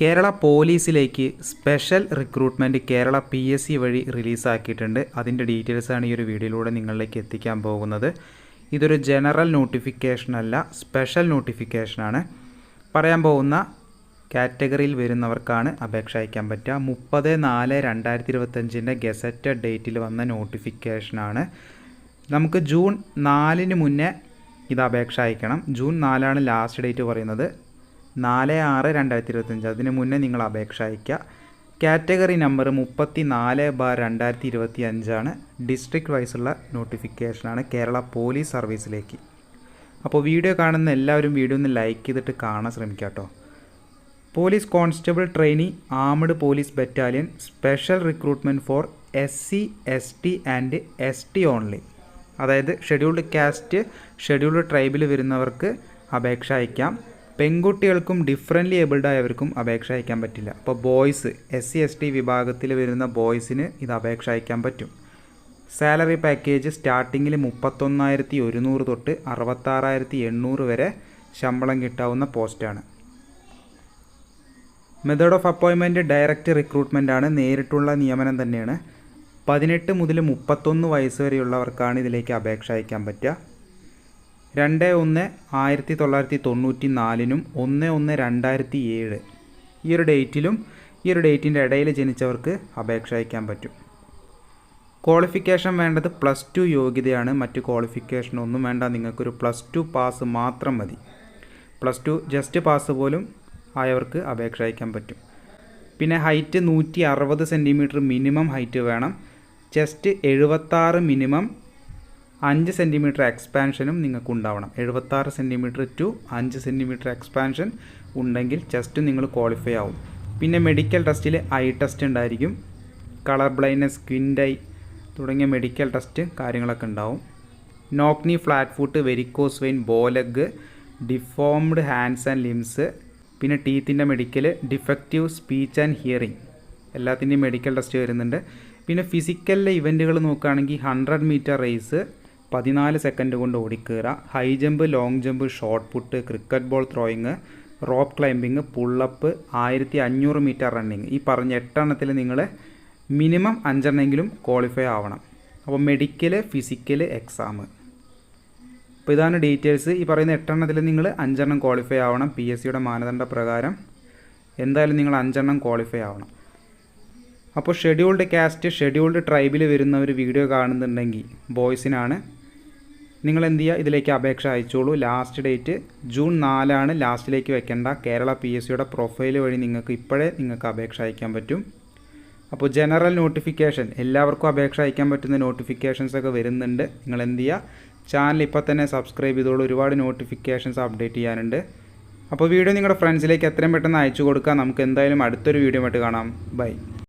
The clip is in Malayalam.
Kerala പോലീസിലേക്ക് special recruitment Kerala P S C വഴി റിലീസാക്കിയിട്ടുണ്ട്. അതിന്റെ ഡീറ്റെയിൽസാണ് ഈ ഒരു വീഡിയോയിലൂടെ നിങ്ങളിലേക്ക് എത്തിക്കാൻ പോകുന്നത്. ഇതൊരു ജനറൽ നോട്ടിഫിക്കേഷനല്ല സ്പെഷ്യൽ നോട്ടിഫിക്കേഷനാണ് പറയാൻ പോകുന്ന കാറ്റഗറിയിൽ വരുന്നവർക്കാണ് അപേക്ഷ അയക്കാൻ പറ്റുക. മുപ്പത് നാല് രണ്ടായിരത്തി ഇരുപത്തഞ്ചിന്റെ ഗസറ്റഡ് ഡേറ്റിൽ വന്ന നോട്ടിഫിക്കേഷനാണ് നമുക്ക് ജൂൺ നാലിന് മുന്നേ ഇത് അപേക്ഷ അയക്കണം. ജൂൺ നാലാണ് ലാസ്റ്റ് ഡേറ്റ് പറയുന്നത്. നാല് ആറ് രണ്ടായിരത്തി ഇരുപത്തഞ്ച് അതിന് മുന്നേ നിങ്ങൾ അപേക്ഷ അയയ്ക്കുക. കാറ്റഗറി നമ്പർ മുപ്പത്തി നാല് ബാർ രണ്ടായിരത്തി ഇരുപത്തി അഞ്ചാണ് ഡിസ്ട്രിക്ട് വൈസുള്ള നോട്ടിഫിക്കേഷനാണ് കേരള പോലീസ് സർവീസിലേക്ക്. അപ്പോൾ വീഡിയോ കാണുന്ന എല്ലാവരും വീഡിയോ ഒന്ന് ലൈക്ക് ചെയ്തിട്ട് കാണാൻ ശ്രമിക്കുക കേട്ടോ. Police constable trainee armed police battalion special recruitment for S C S T and S T only. അതായത് ഷെഡ്യൂൾഡ് കാസ്റ്റ് ഷെഡ്യൂൾഡ് ട്രൈബിൽ വരുന്നവർക്ക് അപേക്ഷ അയക്കാം. പെൺകുട്ടികൾക്കും ഡിഫറന്റ്ലി ഏബിൾഡ് ആയവർക്കും അപേക്ഷ അയക്കാൻ പറ്റില്ല. അപ്പോൾ boys S C S T വിഭാഗത്തിൽ വരുന്ന ബോയ്സിന് ഇത് അപേക്ഷ അയക്കാൻ പറ്റും. സാലറി പാക്കേജ് സ്റ്റാർട്ടിങ്ങിൽ മുപ്പത്തൊന്നായിരത്തി ഒരുന്നൂറ് തൊട്ട് അറുപത്താറായിരത്തി എണ്ണൂറ് വരെ ശമ്പളം കിട്ടാവുന്ന പോസ്റ്റാണ് മെത്തേഡ് ഓഫ് അപ്പോയിൻമെന്റ് ഡയറക്റ്റ് റിക്രൂട്ട്മെന്റ് ആണ്. നേരിട്ടുള്ള നിയമനം തന്നെയാണ്. പതിനെട്ട് മുതൽ മുപ്പത്തൊന്ന് വയസ്സ് വരെയുള്ളവർക്കാണ് ഇതിലേക്ക് അപേക്ഷ അയക്കാൻ പറ്റുക. രണ്ട് ഒന്ന് ആയിരത്തി തൊള്ളായിരത്തി തൊണ്ണൂറ്റി നാലിനും ഒന്ന് ഒന്ന് രണ്ടായിരത്തി ഏഴ്. ഈ ഒരു ഡേറ്റിലും ഈ ഒരു ഡേറ്റിന്റെ ഇടയിൽ ജനിച്ചവർക്ക് അപേക്ഷ അയക്കാൻ പറ്റും. ക്വാളിഫിക്കേഷൻ വേണ്ടത് പ്ലസ് ടു യോഗ്യതയാണ്. മറ്റ് ക്വാളിഫിക്കേഷൻ ഒന്നും വേണ്ട. നിങ്ങൾക്കൊരു പ്ലസ് ടു പാസ് മാത്രം മതി. പ്ലസ് ടു ജസ്റ്റ് പാസ് പോലും ആയവർക്ക് അപേക്ഷ അയക്കാൻ പറ്റും. പിന്നെ ഹൈറ്റ് നൂറ്റി അറുപത് സെന്റിമീറ്റർ മിനിമം ഹൈറ്റ് വേണം. ചെസ്റ്റ് എഴുപത്താറ് മിനിമം അഞ്ച് സെന്റിമീറ്റർ എക്സ്പാൻഷനും നിങ്ങൾക്ക് ഉണ്ടാവണം എഴുപത്താറ് സെന്റിമീറ്റർ ടു അഞ്ച് സെന്റിമീറ്റർ എക്സ്പാൻഷൻ ഉണ്ടെങ്കിൽ ചെസ്റ്റ് നിങ്ങൾ ക്വാളിഫൈ ആവും. പിന്നെ മെഡിക്കൽ ടെസ്റ്റിൽ ഐ ടെസ്റ്റ് ഉണ്ടായിരിക്കും. കളർ ബ്ലൈൻഡ്നെസ് ക്വിൻഡൈ തുടങ്ങിയ മെഡിക്കൽ ടെസ്റ്റ് കാര്യങ്ങളൊക്കെ ഉണ്ടാവും. Knock knee flat foot varicose vein bow leg deformed hands and limbs പിന്നെ ടീത്തിന്റെ medical defective speech and hearing. എല്ലാത്തിന്റെയും മെഡിക്കൽ ടെസ്റ്റ് വരുന്നുണ്ട്. പിന്നെ ഫിസിക്കലിലെ ഇവന്റുകൾ നോക്കുകയാണെങ്കിൽ ഹൺഡ്രഡ് മീറ്റർ റേസ് പതിനാല് സെക്കൻഡ് കൊണ്ട് ഓടിക്കയറുക high jump long jump shot put cricket ball throwing rope climbing pull up ആയിരത്തി അഞ്ഞൂറ് മീറ്റർ റണ്ണിങ് ഈ പറഞ്ഞ എട്ടെണ്ണത്തിൽ നിങ്ങൾ മിനിമം അഞ്ചെണ്ണമെങ്കിലും ക്വാളിഫൈ ആവണം. അപ്പോൾ മെഡിക്കൽ ഫിസിക്കൽ എക്സാം അപ്പോൾ ഇതാണ് ഡീറ്റെയിൽസ് ഈ പറയുന്ന എട്ടെണ്ണത്തിൽ നിങ്ങൾ അഞ്ചെണ്ണം ക്വാളിഫൈ ആവണം. പി എസ് സിയുടെ മാനദണ്ഡ പ്രകാരം എന്തായാലും നിങ്ങൾ അഞ്ചെണ്ണം ക്വാളിഫൈ ആവണം. അപ്പോൾ ഷെഡ്യൂൾഡ് കാസ്റ്റ് ഷെഡ്യൂൾഡ് ട്രൈബിൽ വരുന്ന ഒരു വീഡിയോ കാണുന്നുണ്ടെങ്കിൽ ബോയ്സിനാണ് നിങ്ങൾ എന്ത് ചെയ്യുക ഇതിലേക്ക് അപേക്ഷ അയച്ചോളൂ? ലാസ്റ്റ് ഡേറ്റ് ജൂൺ നാലാണ്. ലാസ്റ്റിലേക്ക് വെക്കേണ്ട. കേരള പി എസ് സിയുടെ പ്രൊഫൈൽ വഴി നിങ്ങൾക്ക് ഇപ്പോഴേ നിങ്ങൾക്ക് അപേക്ഷ അയക്കാൻ പറ്റും. അപ്പോൾ ജനറൽ നോട്ടിഫിക്കേഷൻ എല്ലാവർക്കും അപേക്ഷ അയക്കാൻ പറ്റുന്ന നോട്ടിഫിക്കേഷൻസ് ഒക്കെ വരുന്നുണ്ട്. നിങ്ങൾ എന്ത് ചെയ്യുക ചാനൽ ഇപ്പോൾ തന്നെ സബ്സ്ക്രൈബ് ചെയ്തോളൂ. ഒരുപാട് നോട്ടിഫിക്കേഷൻസ് അപ്ഡേറ്റ് ചെയ്യാനുണ്ട്. അപ്പോൾ വീഡിയോ നിങ്ങളുടെ ഫ്രണ്ട്സിലേക്ക് എത്രയും പെട്ടെന്ന് അയച്ചു കൊടുക്കുക നമുക്ക് എന്തായാലും അടുത്തൊരു വീഡിയോ ആയിട്ട് കാണാം. ബൈ